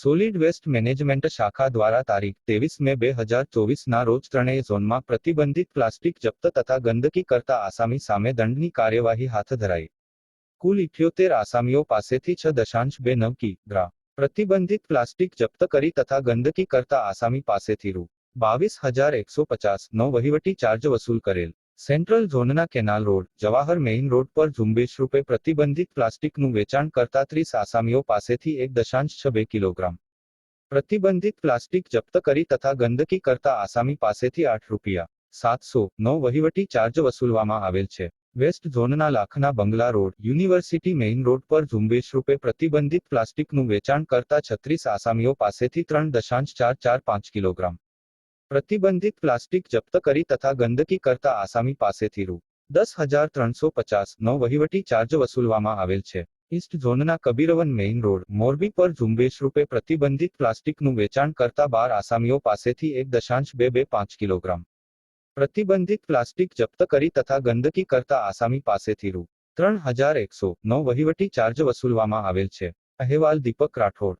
Solid waste management શાખા દ્વારા તારીખ ત્રેવીસ મે બે હજાર ચોવીસના રોજ ત્રણેય ઝોનમાં પ્રતિબંધિત પ્લાસ્ટિક જપ્ત તથા ગંદકી કરતા આસામી સામે દંડની કાર્યવાહી હાથ ધરાઈ. કુલ ઇઠ્યોતેર આસામીઓ પાસેથી છ દશાંશ બે નવ કી ગ્રા. પ્રતિબંધિત પ્લાસ્ટિક જપ્ત કરી તથા ગંદકી કરતા આસામી પાસેથી રૂ. બાવીસ હજાર એકસો પચાસ નો વહીવટી ચાર્જ વસૂલ કરેલ. સેન્ટ્રલ ઝોનના canal road, Jawahar main road પર ઝુંબેશ રૂપે પ્રતિબંધિત પ્લાસ્ટિકનું વેચાણ કરતા ત્રીસ આસામીઓ પાસેથી એક દશાંશ છ બે કિલોગ્રામ. પ્રતિબંધિત પ્લાસ્ટિક જપ્ત કરી તથા ગંદકી કરતા આસામી પાસેથી આઠ રૂપિયા, સાતસો નો વહીવટી ચાર્જ વસૂલવામાં આવેલ છે. વેસ્ટ ઝોનના લાખના બંગલા રોડ, યુનિવર્સિટી મેઇન રોડ પર ઝુંબેશ રૂપે પ્રતિબંધિત પ્લાસ્ટિકનું વેચાણ કરતા છત્રીસ આસામીઓ પાસેથી ત્રણ દશાંશ ચાર ચાર પાંચ કિલોગ્રામ. પ્રતિબંધિત પ્લાસ્ટિક જપ્ત કરી તથા ગંદકી કરતા આસામી પાસેથી રૂ. દસ હજાર ત્રણસો પચાસ નો વહીવટી ચાર્જ વસૂલવામાં આવેલ છે. ઈસ્ટ ઝોનના કબીરવન મેઇન રોડ, મોરબી પર ઝુંબેશ રૂપે પ્રતિબંધિત પ્લાસ્ટિકનું વેચાણ કરતા બાર આસામીઓ પાસેથી એક દશાંશ બે બે પાંચ કિલોગ્રામ. પ્રતિબંધિત પ્લાસ્ટિક જપ્ત કરી તથા ગંદકી કરતા આસામી પાસેથી રૂ. ત્રણ હજાર એકસો નો વહીવટી ચાર્જ વસૂલવામાં આવેલ છે. અહેવાલ દીપક રાઠોડ.